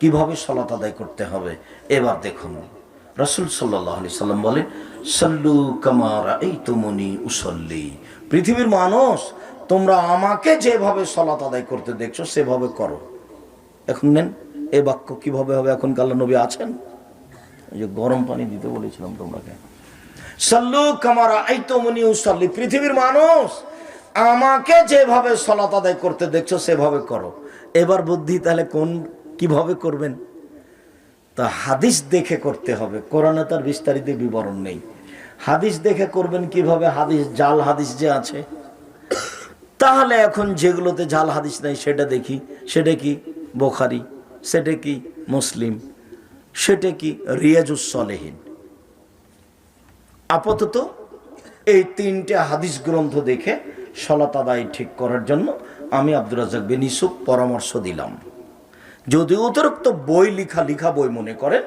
কীভাবে সলাত আদায় করতে হবে? এবার দেখুন। রসুল সাল্লাহ আলি সাল্লাম বলেন, সল্লু কামারা এই তুমনি উসল্লি। পৃথিবীর মানুষ, তোমরা আমাকে যেভাবে সলাত আদায় করতে দেখছ, সেভাবে করো। এখন নেন, এ বাক্য কীভাবে হবে? এখন কাল্লা নবী আছেন? যে গরম পানি দিতে বলেছিলাম তোমরাকে। সল্লু কামারা এই তুমনি উসল্লি। পৃথিবীর মানুষ, আমাকে যেভাবে সলাত আদায় করতে দেখছ, সেভাবে করো। এবার বুদ্ধি, তাহলে কোন কীভাবে করবেন? তা হাদিস দেখে করতে হবে। কোরআনে তার বিস্তারিত বিবরণ নেই। হাদিস দেখে করবেন কীভাবে? হাদিস, জাল হাদিস যে আছে। তাহলে এখন যেগুলোতে জাল হাদিস নেই, সেটা দেখি। সেটা কি বোখারি? সেটা কি মুসলিম? সেটা কি রিয়াজুস সলেহীন? আপাতত এই তিনটে হাদিস গ্রন্থ দেখে সলাত আদায় ঠিক করার জন্য আমি আব্দুর রাজাক বিন ইসুফ পরামর্শ দিলাম। যদি অতিরিক্ত বই লিখা লিখা বই মনে করেন,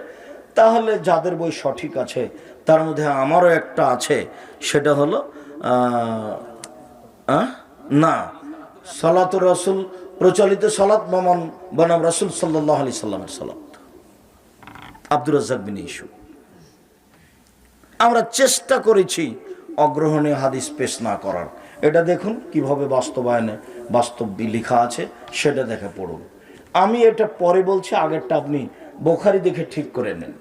তাহলে যাদের বই সঠিক আছে, তার মধ্যে আমারও একটা আছে, সেটা হলো? না সলাত রসুল, প্রচলিত সলাত মামন বনাম রসুল সাল্লাহ আলি সাল্লামের সলাত। আব্দুর রাজাক বিন ইসুফ আমরা চেষ্টা করেছি অগ্রহণীয় হাদিস পেশ না করার। এটা দেখুন কীভাবে বাস্তবায়নে বাস্তব লেখা আছে, সেটা দেখে পড়ুন। আমি এটা পরে বলছি, আগেরটা আপনি বোখারি দেখে ঠিক করে নেন।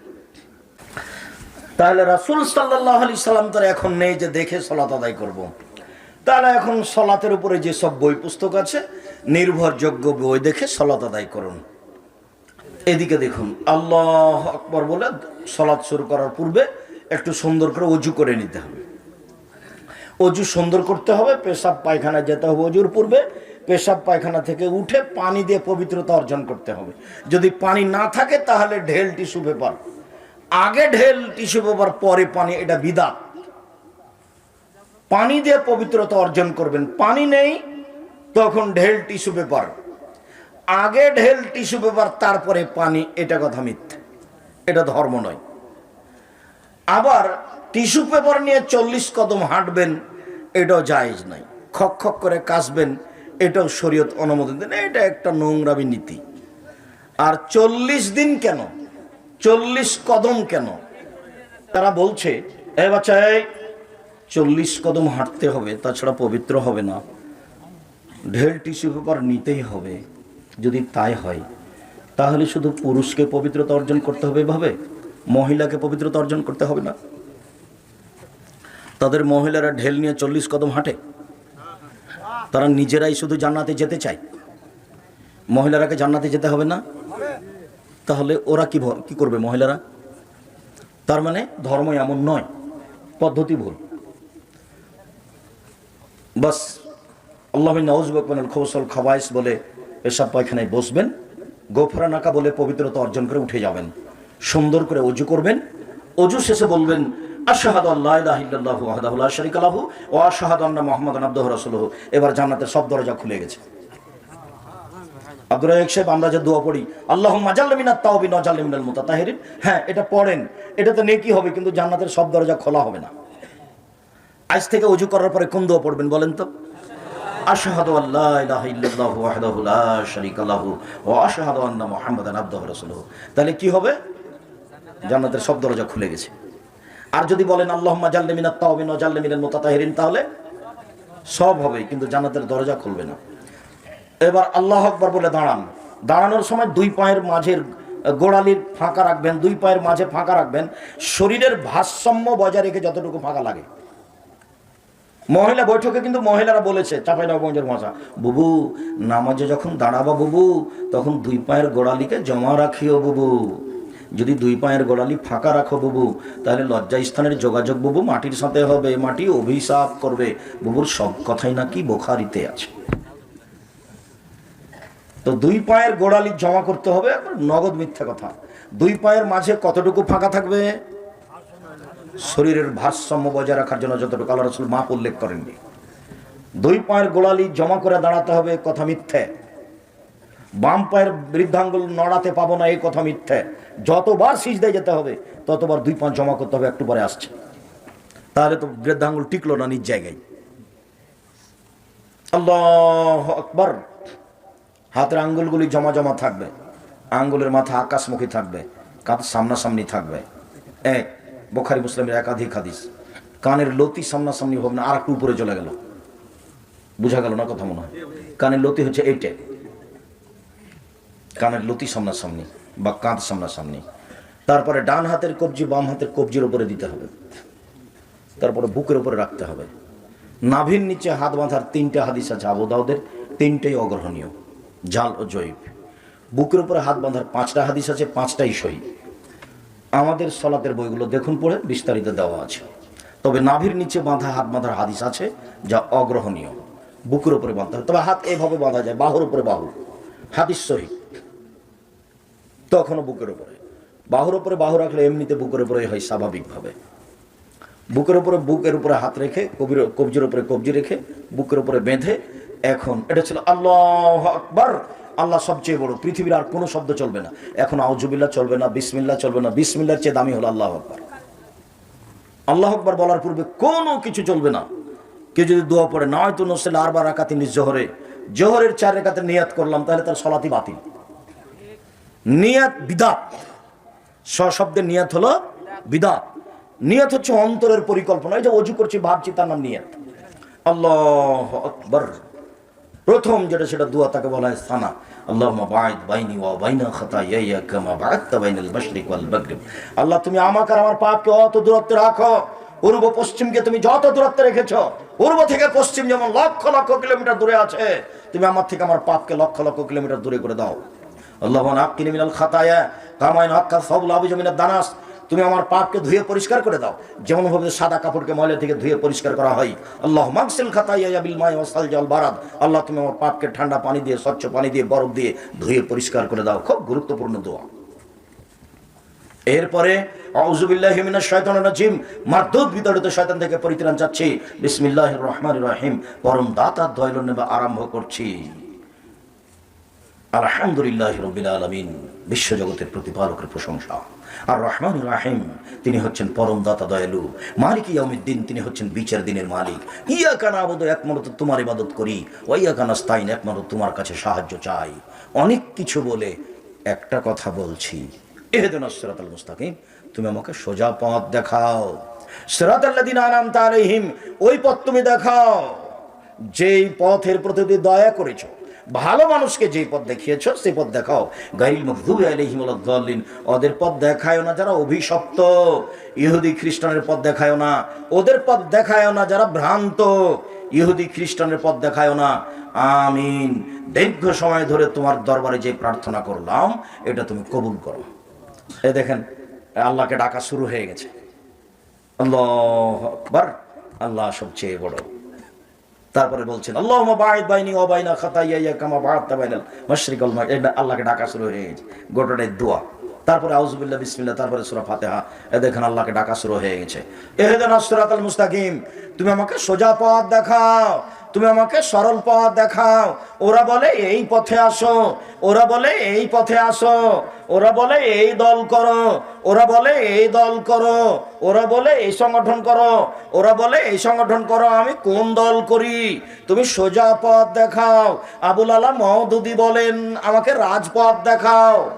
তাহলে রাসুল সাল্লাহ আলি সাল্লাম তার এখন নেই যে দেখে সলাত আদায় করব। তাহলে এখন সলাতের উপরে যেসব বই পুস্তক আছে, নির্ভরযোগ্য বই দেখে সলাত আদায় করুন। এদিকে দেখুন, আল্লাহ আকবর বলে সলাৎ শুরু করার পূর্বে একটু সুন্দর করে অজু করে নিতে হবে। অজু সুন্দর করতে হবে, পেশাব পায়খানা যেতে হবে অজুর পূর্বে পেশাব পায়খানা থেকে উঠে পানি দিয়ে পবিত্রতা অর্জন করতে হবে। যদি পানি না থাকে, তাহলে ঢেল টিস্যু পেপার। আগে ঢেল টিস্যু পেপার, পরে পানি, এটা বিদাত। পানি দিয়ে পবিত্রতা অর্জন করবেন। পানি নেই, তখন ঢেল টিস্যু পেপার। আগে ঢেল টিস্যু পেপার, তারপরে পানি, এটা কথা মিথ্যে। এটা ধর্ম নয়। আবার টিস্যু পেপার নিয়ে চল্লিশ কদম হাঁটবেন, এটাও জায়েজ নাই খক খক করে কাশবেন এটাও শরীয়ত অনুমোদন দেন এটা একটা নোংরামি নীতি। আর চল্লিশ দিন কেন? চল্লিশ কদম কেন? তারা বলছে, এ বাচ্চা, এই চল্লিশ কদম হাঁটতে হবে, তাছাড়া পবিত্র হবে না। ঢেল টিস্যু পেপার নিতেই হবে, যদি তাই হয়। তাহলে শুধু পুরুষকে পবিত্রতা অর্জন করতে হবে এভাবে? মহিলাকে পবিত্রতা অর্জন করতে হবে না? তাদের মহিলারা ঢেল নিয়ে চল্লিশ কদম হাঁটে। তারা নিজেরাই শুধু জান্নাতে যেতে চায়। মহিলারাকে জান্নাতে যেতে হবে না। তাহলে ওরা কি কি করবে মহিলারা? তার মানে ধর্ম এমন নয়, পদ্ধতি ভুল। বাস, আল্লাহ নওয়াজ খোসল খাবাইস বলে পেশাব পায়খানায় বসবেন। গোফরা নাকা বলে পবিত্রতা অর্জন করে উঠে যাবেন। সুন্দর করে অজু করবেন। অজু শেষে বলবেন আশাহাদ আল্লাহ এবার জান্নাতের সব দরজা খুলে গেছে। আব্দুর সাহেব, আমরা যে দোয়া পড়ি আল্লাহ মাজাল্লা মিনাত তাওবিন ওয়াজাল্লা মিনাল মুতাতাহিরিন। হ্যাঁ এটা পড়েন, এটা তো নেকি হবে, কিন্তু জান্নাতের সব দরজা খোলা হবে না। আজ থেকে অজু করার পরে কোন দোয়া পড়বেন বলেন তো? আশহাদু তাহলে কি হবে? জান্নাতের সব দরজা খুলে গেছে। আর যদি বলেন মুতাতাহিরিন তাহলে সব হবে, কিন্তু জান্নাতের দরজা খুলবে না। এবার আল্লাহ আকবর বলে দাঁড়ান। দাঁড়ানোর সময় দুই পায়ের মাঝের গোড়ালির ফাঁকা রাখবেন, দুই পায়ের মাঝে ফাঁকা রাখবেন। শরীরের ভারসাম্য বজায় রেখে যতটুকু ফাঁকা লাগে। মহিলা বৈঠকে কিন্তু মহিলারা বলেছে, চাপাই নবগঞ্জের ভাষা বুবু, নামাজে যখন দাঁড়াবা বুবু, তখন দুই পায়ের গোড়ালিকে জমা রাখিও বুবু। যদি দুই পায়ের গোড়ালি ফাঁকা রাখো বুবু, তাহলে লজ্জা স্থানের যোগাযোগ বুবু মাটির সাথে হবে, মাটি অভিশাপ করবে। বুবুর সব কথাই নাকি বোখারিতে আছে। তো দুই পায়ের গোড়ালি জমা করতে হবে নগদ মিথ্যা কথা। দুই পায়ের মাঝে কতটুকু ফাঁকা থাকবে? শরীরের ভারসাম্য বজায় রাখার জন্য যতটুকু আল্লাহ রসুল মাপ উল্লেখ করেননি। দুই পায়ের গোড়ালি জমা করে দাঁড়াতে হবে, কথা মিথ্যে। বাম পায়ের বৃদ্ধাঙ্গুল নড়াতে পাবো না, এই কথা মিথ্যে। যতবার সিজদায় যেতে হবে, ততবার দুই পাঁচ জমা করতে হবে, একটু পরে আসছে। তাহলে তো বৃদ্ধাঙ্গুল টিকলো না নিজ জায়গায়। আল্লাহ আকবর। হাতের আঙ্গুলগুলি জমা জমা থাকবে। আঙ্গুলের মাথা আকাশমুখী থাকবে, কাঁধ সামনাসামনি থাকবে। এক বোখারি মুসলিমের একাধিক হাদিস। কানের লতি সামনাসামনি হবে না আর একটু উপরে চলে গেল। বুঝা গেল না কথা মনে হয়? কানের লতি হচ্ছে এইটে। কানের লতি সামনাসামনি বা কাঁধ সামনাসামনি। তারপরে ডান হাতের কবজি, বাম হাতের কবজির উপরে দিতে হবে। তারপরে বুকের উপরে রাখতে হবে। নাভির নিচে হাত বাঁধার তিনটে হাদিস আছে আবুদাউদের তিনটেই অগ্রহণীয়, জাল ও জৈব বুকের উপরে হাত বাঁধার পাঁচটা হাদিস আছে, পাঁচটাই সহি। আমাদের সলাতের বইগুলো দেখুন পড়ে, বিস্তারিত দেওয়া আছে। তবে নাভির নিচে বাঁধা হাত বাঁধার হাদিস আছে, যা অগ্রহণীয়। বুকের উপরে বাঁধতে হবে। তবে হাত এভাবে বাঁধা যায়, বাহুর উপরে বাহু। হাদিস সহি। তখনও বুকের উপরে। বাহুর উপরে বাহু রাখলে এমনিতে বুকের উপরে হয় স্বাভাবিকভাবে। বুকের উপরে বুকের উপরে হাত রেখে, কবির, কবজির উপরে কবজি রেখে, বুকের উপরে বেঁধে এখন এটা ছিল আল্লাহ আকবার। আল্লাহ সবচেয়ে বড়। পৃথিবীর আর কোনো শব্দ চলবে না। এখন আউজুবিল্লা চলবে না, বিসমিল্লাহ চলবে না। বিসমিল্লার চেয়ে দামি হলো আল্লাহ আকবার। আল্লাহ আকবার বলার পূর্বে কোনো কিছু চলবে না। কেউ যদি দোয়া পড়ে নয় তো নসেল আরবার রাকাতি নিজ জোহরে জোহরের চার রেখাতে নিয়াত করলাম, তাহলে তার সলাতি বাতিল। নিয়াত বিদাত। সশব্দের নিয়াত হলো বিদাত। নিয়াত হচ্ছে অন্তরের পরিকল্পনা। এই যে অজু করছি, ভাবছি তার নাম নিয়াত। আল্লাহ আকবর। প্রথম যেটা, সেটা দোয়া তাকে বলা হয় সানা। আল্লাহ বাঈদ বাইনি ওয়া বাইনা খাতায়াইয়া কামা বাআদতা বাইনাল মাশরিক ওয়াল মাগরিব। আল্লাহ, তুমি আমাকে আর আমার পাপকে অত দূরত্বে রাখো। পূর্ব পশ্চিমকে তুমি যত দূরত্বে রেখেছো, পূর্ব থেকে পশ্চিম যেমন লক্ষ লক্ষ কিলোমিটার দূরে আছে, তুমি আমার থেকে আমার পাপকে লক্ষ লক্ষ কিলোমিটার দূরে করে দাও। আল্লাহ নাক্কিনি মিনাল খাতায়া কামাইন আক্কা সাবুল আবু জমিনার দানাস তুমি আমার পাপকে ধুয়ে পরিষ্কার করে দাও। যেমন ভাবে সাদা কাপড়কে ময়লা থেকে ধুয়ে পরিষ্কার করা হয়। আল্লাহ মাকসিল খাতাইয়া বিল মাই ওয়াসাল জল বারাদ। আল্লাহ, তুমি আমার পাপকে ঠান্ডা পানি দিয়ে, স্বচ্ছ পানি দিয়ে, বরফ দিয়ে ধুয়ে পরিষ্কার করে দাও। খুব গুরুত্বপূর্ণ দোয়া। এরপরে আউযুবিল্লাহি মিনাশ শাইতানির রাজিম মারদুদ বিতাড়িত শয়তান থেকে পরিত্রাণ চাচ্ছি। বিসমিল্লাহির রহমানির রহিম। পরম দাতার দয়াল নেবা আরম্ভ করছি। আলহামদুলিল্লাহ রবিল আলমিন, বিশ্বজগতের প্রতিপালকের প্রশংসা। আর রহমান রাহিম, তিনি হচ্ছেন পরম দাতা দয়ালু। মালিক ইয়াউমিদ্দিন, তিনি হচ্ছেন বিচার দিনের মালিক। ইয়া কানা আবদ একমাত্র তোমার ইবাদত করি। ওইয়া কানা স্তাইন একমাত্র তোমার কাছে সাহায্য চাই। অনেক কিছু বলে একটা কথা বলছি। এহেদিন সিরাতাল মুস্তাকিম, তুমি আমাকে সোজা পথ দেখাও। সিরাতাল্লাযিনা আনআমতা আলাইহিম, ওই পথ তুমি দেখাও। যেই পথের প্রতি দয়া করেছ ভালো মানুষকে যে পথ দেখিয়েছো, সেই পথ দেখাও। গাইল মকদুব ওদের পথ দেখায়ও না যারা অভিশপ্ত। ইহুদি খ্রিস্টানের পথ দেখায়ও না। ওদের পথ দেখায়ও না যারা ভ্রান্ত। ইহুদি খ্রিস্টানের পথ দেখায়ও না। আমিন। দীর্ঘ সময় ধরে তোমার দরবারে যে প্রার্থনা করলাম, এটা তুমি কবুল করো। এ দেখেন, আল্লাহকে ডাকা শুরু হয়ে গেছে। আল্লাহ আকবার। আল্লাহ সবচেয়ে বড়। তারপরে বলছেন আল্লাহ আল্লাহকে ডাকা শুরু হয়ে গেছে, গোটাটাই দোয়া। তারপরে আউজুবিল্লা বিসমিল্লা তারপরে সুরা ফাতেহা। এ দেখেন আল্লাহকে ডাকা শুরু হয়ে গেছে। এহেদান আসরাতাল মুস্তাকিম, তুমি আমাকে সোজা পথ দেখাও। তুমি আমাকে সরল পথ দেখাও। ওরা বলে, এই পথে আসো। ওরা বলে, এই পথে আসো। ওরা বলে, এই দল করো। ওরা বলে, এই দল করো। ওরা বলে, এই সংগঠন করো। ওরা বলে, এই সংগঠন করো, আমি কোন দল করি? তুমি সোজা পথ দেখাও। আবুল আলা মহদুদি বলেন, আমাকে রাজপথ দেখাও।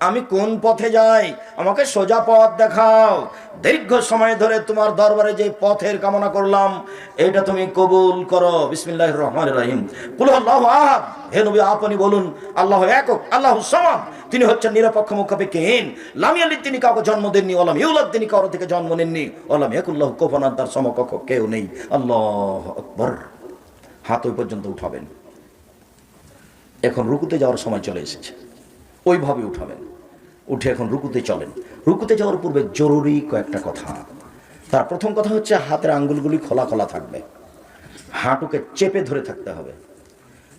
আমি কোন পথে যাই? আমাকে সোজা পথ দেখাও। দীর্ঘ সময় ধরে তোমার দরবারে যে পথের কামনা করলাম, এটা তুমি কবুল করো। বিসমিল্লাহ রহমান রহিম। কুল আল্লাহ আহাদ। হে নবী, আপনি বলুন, আল্লাহ একক, আল্লাহ সমাদ। তিনি হচ্ছেন নিরপেক্ষ মুখাপেক্ষহীন। লামিয়ালি তিনি কাউকে জন্ম দেননি ওলাম ইউলাদ, তিনি কারও থেকে জন্ম নেননি। ওলাম একুল্লাহ কোফানাদ তার সমকক্ষ কেউ নেই। আল্লাহ আকবর। হাত ওই পর্যন্ত উঠাবেন। এখন রুকুতে যাওয়ার সময় চলে এসেছে। ওইভাবে উঠাবেন। উঠে এখন রুকুতে চলেন। রুকুতে যাওয়ার পূর্বে জরুরি কয়েকটা কথা। তার প্রথম কথা হচ্ছে হাতের আঙ্গুলগুলি খোলা খোলা থাকবে। হাঁটুকে চেপে ধরে থাকতে হবে।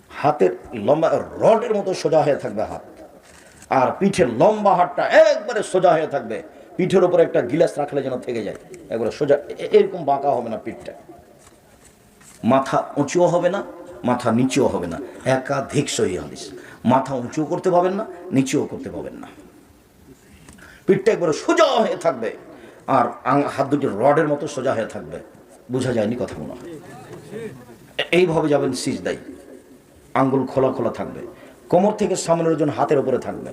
হাতের লম্বা রডের মতো সোজা হয়ে থাকবে হাত। আর পিঠের লম্বা হাতটা একবারে সোজা হয়ে থাকবে। পিঠের উপরে একটা গিলাস রাখলে যেন থেকে যায়। একবারে সোজা এরকম বাঁকা হবে না পিঠটা। মাথা উঁচুও হবে না, মাথা নিচুও হবে না। একাধিক সহি হাদিস। মাথা উঁচুও করতে পাবেন না, নিচেও করতে পাবেন না। পিঠটা একবারে সোজা হয়ে থাকবে আর হাত দুটি রডের মতো সোজা হয়ে থাকবে। বোঝা যায়নি কথা মনে হয়। এইভাবে যাবেন সিজদাই। আঙ্গুল খোলা খোলা থাকবে। কোমর থেকে সামনের ওজন হাতের উপরে থাকবে।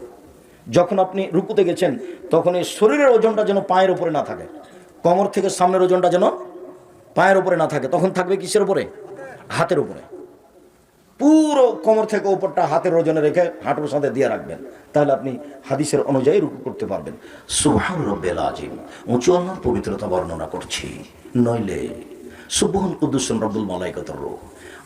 যখন আপনি রুকুতে গেছেন, তখন এই শরীরের ওজনটা যেন পায়ের উপরে না থাকে। কোমর থেকে সামনের ওজনটা যেন পায়ের উপরে না থাকে। তখন থাকবে কিসের উপরে হাতের উপরে পুরো কোমর থেকে ওপরটা হাতের ওজনে রেখে হাঁটুর সাথে দিয়ে রাখবেন। তাহলে আপনি হাদিসের অনুযায়ী রুকু করতে পারবেন। সুবহান রব্বেল আজিম। উঁচু আল্লাহর পবিত্রতা বর্ণনা করছি। নইলে সুবহান কুদ্দুসন রব্বুল মালাইকতর রূহ।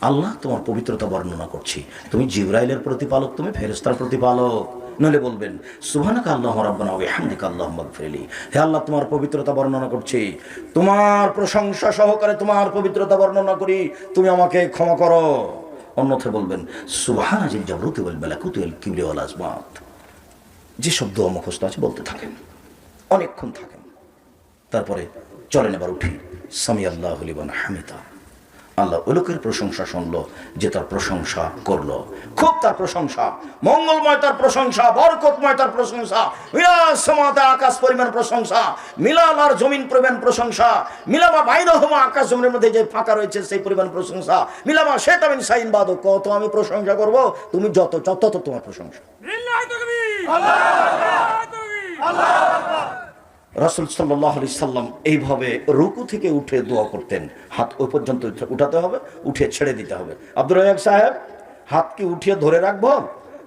আল্লাহ তোমার পবিত্রতা বর্ণনা করছি। তুমি জিব্রাইলের প্রতিপালক, তুমি ফেরেস্তার প্রতিপালক। নইলে বলবেন, সুবহানাকা আল্লাহ রাব্বানা ওয়া বিহামদিকা আল্লাহুম্মা গফিরলি হে আল্লাহ, তোমার পবিত্রতা বর্ণনা করছি। তোমার প্রশংসা সহকারে তোমার পবিত্রতা বর্ণনা করি। তুমি আমাকে ক্ষমা করো। অন্যথায় বলবেন সুবাহানাজিল জাবরুতি ওয়াল মালাকুতি ওয়াল কিবরি ওয়াল আজমাত যে শব্দ মুখস্থ আছে বলতে থাকেন, অনেকক্ষণ থাকেন। তারপরে চলেন এবার উঠি। সামি আল্লাহ লিবান হামিদা। আল্লাহ ওই লোকের প্রশংসা শুনলো যে তার প্রশংসা করল। খুব তার প্রশংসা মঙ্গলময় তার প্রশংসা বরকতময় তার প্রশংসা মিলাসমাতে আকাশ পরিমাণ প্রশংসা মিলান আর জমিন পরিমাণ প্রশংসা মিলামা বাইরহমা আকাশ জমিনের মধ্যে যে ফাঁকা রয়েছে সেই পরিমাণ প্রশংসা মিলামা শেতামিন সাইন বাদ কত আমি প্রশংসা করব তুমি যত যত তত তোমার প্রশংসা। আল্লাহু তাকবীর রাসুল সাল্লাহ আলি সাল্লাম এইভাবে রুকু থেকে উঠে দোয়া করতেন। হাত ওই পর্যন্ত উঠাতে হবে, উঠে ছেড়ে দিতে হবে। আব্দুর রাজাক সাহেব, হাত কি উঠিয়ে ধরে রাখব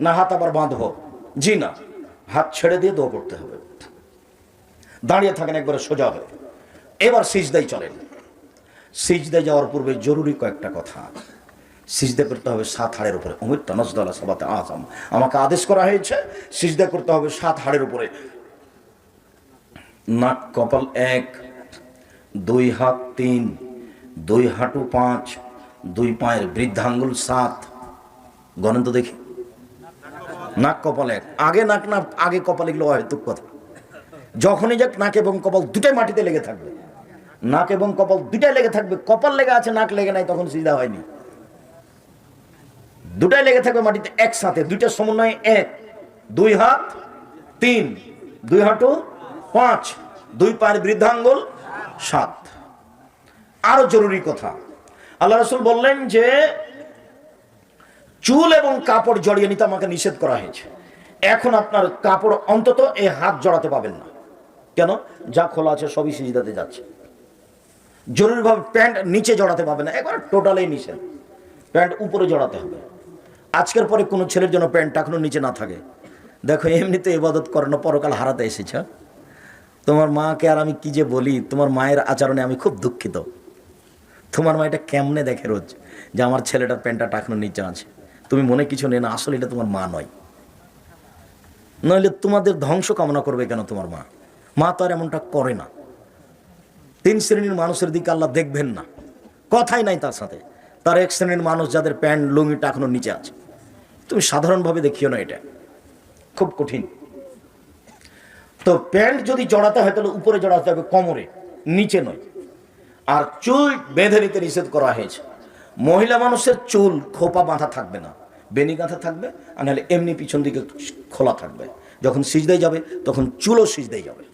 না হাত আবার বাঁধবো? জি না, হাত ছেড়ে দিয়ে দোয়া করতে হবে। দাঁড়িয়ে থাকেন একবারে সোজা হয়ে। এবার সিজদাই চলেন। সিজদায় যাওয়ার পূর্বে জরুরি কয়েকটা কথা। সিজদা করতে হবে সাত হাড়ের উপরে। অমিত নজদাল্লাহ সাবাতে আজম আমাকে আদেশ করা হয়েছে, সিজদা করতে হবে সাত হাড়ের উপরে। নাক কপাল এক, দুই হাত তিন, দুই হাঁটু পাঁচ, দুই পায়ের বৃদ্ধাঙ্গুল সাত। গণেন তো দেখি। নাক কপাল এক। আগে নাক না, আগে কপাল এগুলো অহেতুক কথা। যখনই যাক নাক এবং কপাল দুটাই মাটিতে লেগে থাকবে। নাক এবং কপাল দুটাই লেগে থাকবে। কপাল লেগে আছে, নাক লেগে নাই, তখন সিধা হয়নি। দুটাই লেগে থাকবে মাটিতে একসাথে। দুইটা সমন্বয়ে এক, দুই হাত তিন, দুই হাঁটু পাঁচ, দুই পায়ের বৃদ্ধাঙ্গুল, সাত। আরও জরুরি কথা। আল্লাহ রসুল বললেন যে, চুল এবং কাপড় জড়িয়ে নিতে আমাকে নিষেধ করা হয়েছে। এখন আপনার কাপড় অন্তত এই হাত জড়াতে পাবেন না। কেন? যা খোলা আছে সবই সিজিদাতে যাচ্ছে। জরুরিভাবে প্যান্ট নিচে জড়াতে পাবে না। একবার টোটালেই নিষেধ। প্যান্ট উপরে জড়াতে হবে। আজকের পরে কোনো ছেলের জন্য প্যান্ট এখনও নিচে না থাকে। দেখো, এমনিতে ইবাদত করানো পরকাল হারাতে এসেছ তোমার মাকে আর আমি কি যে বলি, তোমার মায়ের আচরণে আমি খুব দুঃখিত। তোমার মা এটা কেমনে দেখে রোজ যে আমার ছেলেটার প্যান্টটা এখনও নিচে আছে? তুমি মনে কিছু নেই না, আসলে এটা তোমার মা নয়। নইলে তোমাদের ধ্বংস কামনা করবে কেন তোমার মা? মা তো আর এমনটা করে না। তিন শ্রেণির মানুষের দিকে আল্লাহ দেখবেন না। কথাই নাই তার সাথে। তার এক শ্রেণির মানুষ যাদের প্যান্ট লুঙ্গিটা এখনও নিচে আছে। তুমি সাধারণভাবে দেখিও না এটা। খুব কঠিন। তো প্যান্ট যদি জড়াতে হয়, তাহলে উপরে জড়াতে হবে, কোমরে, নিচে নয়। আর চুল বেঁধে নিতে নিষেধ করা হয়েছে। মহিলা মানুষের চুল খোপা বাঁধা থাকবে না বেনি গাঁথা থাকবে, আর নাহলে এমনি পিছন দিকে খোলা থাকবে। যখন সিজদাই যাবে, তখন চুলও সিজদাই যাবে।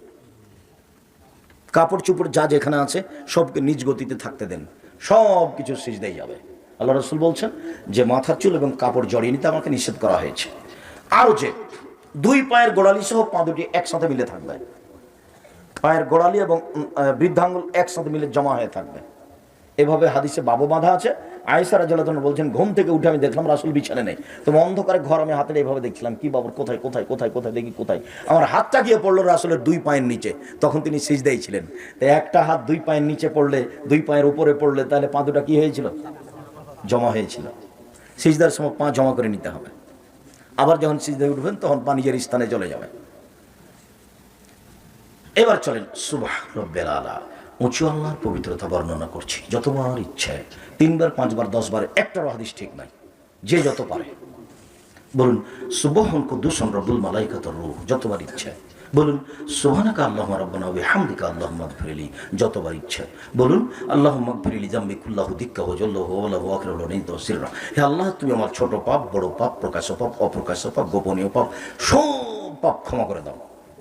কাপড় চুপড় যা যেখানে আছে, সবকে নিজ গতিতে থাকতে দেন। সব কিছু সিজদাই যাবে। আল্লাহ রসুল বলছেন যে, মাথার চুল এবং কাপড় জড়িয়ে নিতে আমাকে নিষেধ করা হয়েছে। আরও যে দুই পায়ের গোড়ালি সহ পা দুটি একসাথে মিলে থাকবে। পায়ের গোড়ালি এবং বৃদ্ধাঙ্গুল একসাথে মিলে জমা হয়ে থাকবে। এভাবে হাদিসে বাবু বাঁধা আছে। আয়েসারা জলাতন বলছেন, ঘুম থেকে উঠে আমি দেখলাম রাসুল বিছানে নেই। তো অন্ধকারে ঘর আমি হাতে এইভাবে দেখছিলাম। কি বাবুর কোথায় কোথায় কোথায় কোথায়, দেখি কোথায়? আমার হাতটা গিয়ে পড়ল রাসুলের দুই পায়ের নিচে। তখন তিনি সিজদাই ছিলেন। তো একটা হাত দুই পায়ের নিচে পড়লে, দুই পায়ের উপরে পড়লে তাহলে পা দুটা কি হয়েছিল? জমা হয়েছিল। সিজদার সময় পা জমা করে নিতে হবে। আবার যখন সিজদায় উঠবেন, তখন পা নিজের স্থানে চলে যাবে। এবার চলেন সুবাহ উঁচু আল্লাহর পবিত্রতা বর্ণনা করছি। যতবার ইচ্ছে, তিনবার, পাঁচবার, দশবার একটা হাদিস ঠিক নাই। যে যত পারে। বলুন সুবহন কুদ্দুসন রবুল মালাইকাতর রুহ, যতবার ইচ্ছে। বলুন, সুবহানাকা আল্লাহুম্মা রাব্বানা ওয়া বিহামদিকা আল্লাহুম্মা গফিরলি যতবার ইচ্ছে। বলুন, আল্লাহুম্মা গফিরলি জামবি কুল্লাহু দিক্কাহু জাল্লাহু ওয়া লাহু আকরাহু নিত সিররা হে আল্লাহ, তুমি আমার ছোট পাপ, বড় পাপ, প্রকাশ্য পাপ, অপ্রকাশ্য পাপ, গোপনীয় পাপ, সব পাপ ক্ষমা করে দাও।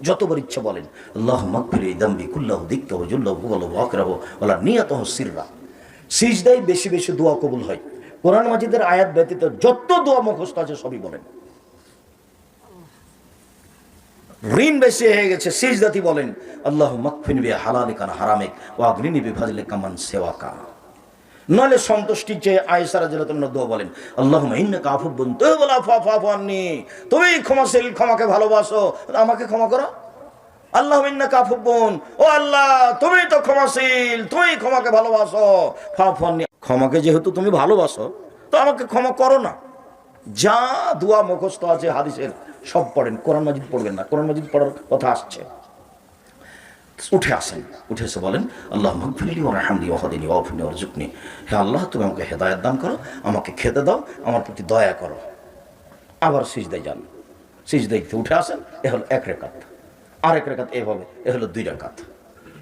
যতবার ইচ্ছা বলেন আল্লাহ মকফিরি দাম্বি কুল্লাহ দিক্কাহ জুল্লাহ বলো ওয়াকরাহ ওলা নিয়াতহ সিররা। সিজদাই বেশি বেশি দোয়া কবুল হয়। কোরআন মাজিদের আয়াত ব্যতীত যত দোয়া মুখস্থ আছে সবই বলেন। ঋণ বেশি হয়ে গেছে সিজদাতি বলেন, আল্লাহ মকফিন বি হালালিকান হারামিক ও আগ্রিনি বিভাজলে কামান সেওয়াকা। নলে সন্তুষ্টি চেয়ে আয়েসারা জেলা দোয়া বলেন আল্লাহ ইন্না কাফু বলতে বলা ফা ফা ফাননি তুমি ক্ষমাশীল, ক্ষমাকে ভালোবাসো, আমাকে ক্ষমা করো? আল্লাহ ইন্না কাফু বোন ও আল্লাহ, তুমি তো ক্ষমাশীল, তুমি ক্ষমাকে ভালোবাসো। ফা ফাননি ক্ষমাকে যেহেতু তুমি ভালোবাসো, তো আমাকে ক্ষমা করো না। যা দোয়া মুখস্থ আছে হাদিসের সব পড়েন, কোরআন মাজিদ পড়বেন না। কোরআন মাজিদ পড়ার কথা আসছে। উঠে আসেন, উঠে এসে বলেন, আল্লাহ মকফিলি ও রাহামদি ওহদিনী ওফিনী অর্জুকনি হে আল্লাহ, তুমি আমাকে হেদায়ত দান করো, আমাকে খেতে দাও, আমার প্রতি দয়া করো। আবার সিজদায় যান। সিজদায় উঠে আসেন, এ হলো এক রেখাত। আর এক রেখাত এভাবে এ হলো দুই রেখাত।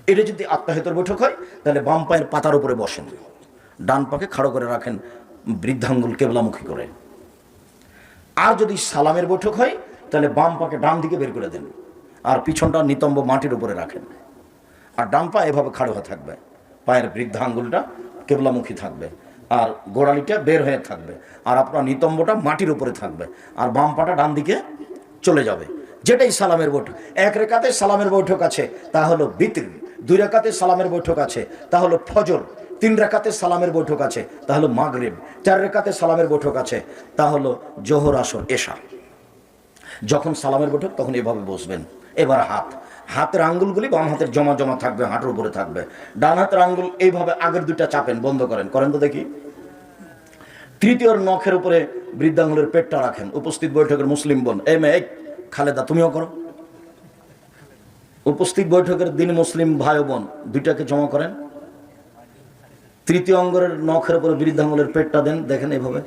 এটা যদি আত্মাহিতর বৈঠক হয়, তাহলে বাম পায়ের পাতার উপরে বসেন। ডান পাকে খাড়ো করে রাখেন, বৃদ্ধাঙ্গুল কেবলামুখী করে। আর যদি সালামের বৈঠক হয় তাহলে বাম পাকে ডান দিকে বের করে দেন আর পিছনটা নিতম্ব মাটির উপরে রাখেন। আর ডান পা এভাবে খাড়ো হয়ে থাকবে। পায়ের বৃদ্ধা আঙ্গুলটা কেবলামুখী থাকবে। আর গোড়ালিটা বের হয়ে থাকবে। আর আপনার নিতম্বটা মাটির উপরে থাকবে। আর বাম পাটা ডান দিকে চলে যাবে। যেটাই সালামের বৈঠক। এক রেখাতে সালামের বৈঠক আছে, তা হলো বিতির। দুই রেখাতে সালামের বৈঠক আছে, তা হলো ফজর। তিন রেখাতে সালামের বৈঠক আছে, তা হলো মাগরিব। চার রেখাতে সালামের বৈঠক আছে, তা হলো জোহর আসর এশা। যখন সালামের বৈঠক, তখন এভাবে বসবেন। এবার হাত। হাতের আঙ্গুলগুলি বাম হাতের জমা জমা থাকবে, হাঁটুর উপরে থাকবে। ডান হাতের আঙ্গুল এইভাবে আগের দুইটা চাপেন, বন্ধ করেন। করেন তো দেখি। তৃতীয় নখের উপরে বৃদ্ধাঙ্গুলের পেটটা রাখেন। উপস্থিত বৈঠকের মুসলিম বোন এ মে এই খালেদা, তুমিও করো। উপস্থিত বৈঠকের দিন মুসলিম ভাই বোন, দুইটাকে জমা করেন। তৃতীয় অঙ্গের নখের উপরে বৃদ্ধাঙ্গুলের পেটটা দেন, দেখেন এইভাবে।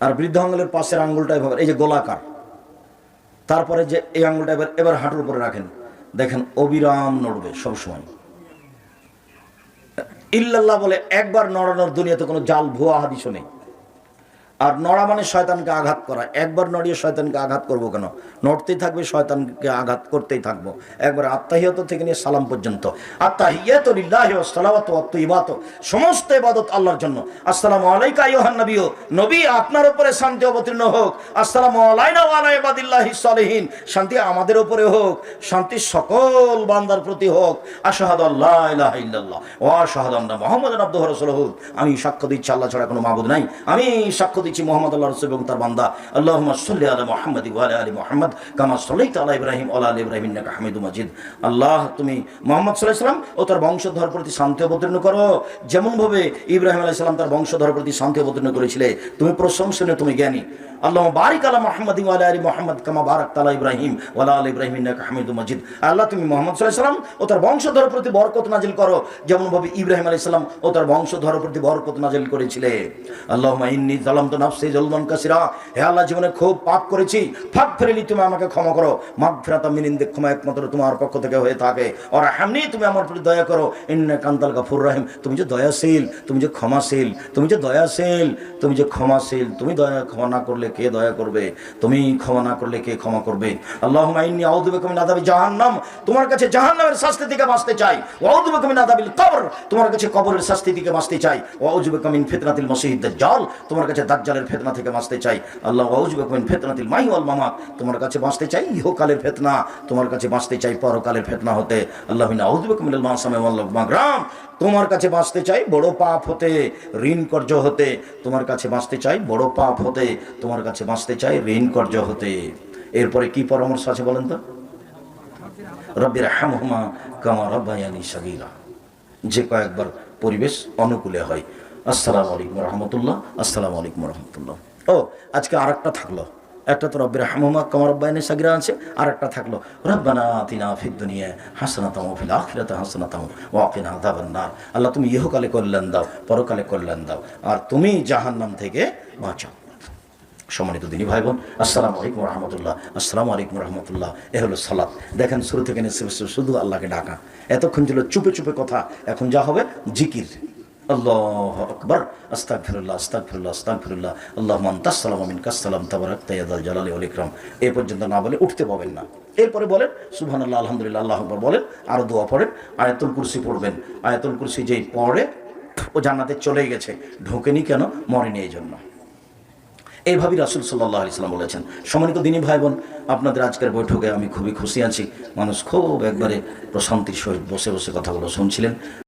আর বৃদ্ধাঙ্গুলের পাশের আঙ্গুলটা এভাবে এই যে গোলাকার। তারপরে যে এই আঙুলটা এবার এবার হাঁটুর উপরে রাখেন। দেখেন অবিরাম নড়বে সবসময়। ইল্লাল্লাহ বলে, একবার নড়ানোর দুনিয়াতে কোনো জাল ভুয়া হাদিসও নেই। আর নড়া মানে শয়তানকে আঘাত করা। একবার নড়িয়ে শয়তানকে আঘাত করব কেন? নড়তেই থাকবে, শয়তানকে আঘাত করতেই থাকব। একবার আত্মাহিয়ত থেকে নিয়ে সালাম পর্যন্ত। আত্মাহিয়াত সালাওয়াতু ওয়া সমস্ত ইবাদত আল্লাহর জন্য। আসসালামু আলাইকা আইয়ুহান নবিয়্যু। নবী আপনার উপরে শান্তি অবতীর্ণ হোক। আসসালামু আলাইনা ওয়া আলা ইবাদিল্লাহিস সালিহিন। শান্তি আমাদের উপরে হোক। শান্তি সকল বান্দার প্রতি হোক। আশহাদু আল্লা ইলাহা ইল্লাল্লাহ। ওয়া আশহাদু আন্না মুহাম্মাদান আবদুহু রাসূলুহু। আমি সাক্ষ্য দিচ্ছি, আল্লাহ ছাড়া কোনো মাবুদ নাই। আমি সাক্ষ্য দিচ্ছি মোহাম্মদ আল্লাহ রসুল এবং তার বান্দা। আল্লাহ সাল্লি আল মোহাম্মদ ইউআল আলী মোহাম্মদ, কামা সাল্লাইতা তালা ইব্রাহিম আল্লাহ আলী ইব্রাহিম নাকা হামিদু মাজিদ। আল্লাহ, তুমি মোহাম্মদ সাল্লাহিসাল্লাম সাল্লাম ও তার বংশধর প্রতি শান্তি অবতীর্ণ করো। যেমনভাবে ইব্রাহিম আলাইসাল্লাম তার বংশধর প্রতি শান্তি অবতীর্ণ করেছিলে, তুমি প্রশংসনীয়, তুমি জ্ঞানী। আল্লাহ বারিক আলা মুহাম্মাদ ওয়া আলা মুহাম্মাদ কামা বারাক তালা ইব্রাহিম ওয়া আলা ইব্রাহিম হামিদুম মাজিদ। আল্লাহ, তুমি মুহাম্মদ সাল্লাম ও তার বংশধর প্রতি বরকত নাজিল করো। ইব্রাহিম ও তার বংশধর প্রতি বরকত নাজিল করেছিলে। আল্লাহুম্মা ইন্নী যালামতু নাফসি কাসিরা। হে আল্লাহ, জীবনে খুব পাপ করেছি। ফাক ফেরেলি তুমি আমাকে ক্ষমা করো। মাগফিরাতাম মিন ইনদিক, ক্ষমা একমাত্র তোমার পক্ষ থেকে হয়ে থাকে। আর হামনি তুমি আমার প্রতি দয়া করো। ইন্নাকা আনতাল গাফুর রহিম। তুমি যে দয়াশীল, তুমি যে ক্ষমাশীল, তুমি যে দয়াশীল, তুমি যে ক্ষমাশীল, তুমি দয়া ক্ষমা না করলে কে দয়া করবে? তুমি ক্ষমা না করলে কে ক্ষমা করবে? আল্লাহুম্মা ইন্নী আউযু বিকা জাহান্নাম। তোমার কাছে জাহান্নামের শাস্তি থেকে বাঁচতে চাই। ওয়া আউযু বিকা মিন আযাবিল কবর। তোমার কাছে কবরের শাস্তি থেকে বাঁচতে চাই। ওয়া আউযু বিকা মিন ফিতনাতিল মাসিহিদ দাজ্জাল। তোমার কাছে দাজ্জালের ফিতনা থেকে বাঁচতে চাই। আল্লাহ, ওয়া আউযু বিকা মিন ফিতনাতিল মাহি ওয়াল মামাত। তোমার কাছে বাঁচতে চাই ইহকালের ফিতনা। তোমার কাছে বাঁচতে চাই পরকালের ফিতনা হতে। আল্লাহ মিন আউযু বিকা মিনাল মাসামি ওয়াল মাগরাম। তোমার কাছে বাঁচতে চাই, বড় পাপ হতে, ঋণ কর্য হতে। তোমার কাছে বাঁচতে চাই, বড় পাপ হতে, তোমার কাছে বাঁচতে চাই, ঋণ কর্য হতে। এরপরে কি পরামর্শ আছে বলেন তো? রব্বির হামহুমা কামা রব্বায়ানি সাগীরা। যে কয়েকবার পরিবেশ অনুকূলে হয়। আসসালামু আলাইকুম রহমতুল্লাহ, আসসালামু আলাইকুম রহমতুল্লাহ। ও, আজকে আরেকটা থাকল। একটা তো রব্বের হামহুমা কামা রব্বায়ানি সাগীরা আছে আর একটা থাকল, রব্বানা আতিনা ফিদ দুনিয়া হাসানাতাম ফিল আখিরাতি হাসানাতাম ওয়া কিনা আযাবান নার। আল্লাহ, তুমি ইহকালে কল্যাণ দাও, পরকালে কল্যাণ দাও, আর তুমি জাহান্নাম থেকে বাঁচাও। সম্মানিত দিনী ভাই বোন আসসালামু আলাইকুম রহমতুল্লাহ। আসসালামু আলাইকুম রহমতুল্লাহ এ হলো সালাত। দেখেন, শুরু থেকে শুধু আল্লাহকে ডাকা। এতক্ষণ ছিল চুপে চুপে কথা, এখন যা হবে জিকির। আল্লাহ আকবর আস্তাক ফিরুল্লাহ আস্তাক ফিরুল্লাহ আস্তাক ফিরুল্লাহ আল্লাহ মান তাসালাম আমিন কাসালাম তাবারাক তাইয়াদাল জালালি আল ইকরাম। এ পর্যন্ত না বলে উঠতে পাবেন না। এরপরে বলেন সুবহান আল্লাহ আলহামদুলিল্লাহ, আল্লাহ আকবর বলেন আরও দোয়া পড়েন, আয়াতুল কুরসি পড়বেন। আয়াতুল কুরসি যেই পড়ে, ও জান্নাতে চলে গেছে। ঢোকেনি কেন? মরেনি এই জন্য এইভাবেই রাসুল সাল্লাহ ইসলাম বলেছেন। সম্মানিত দিনী ভাই বোন আপনাদের আজকের বৈঠকে আমি খুবই খুশি আছি। মানুষ খুব একবারে প্রশান্তির সহিত বসে বসে কথাগুলো শুনছিলেন।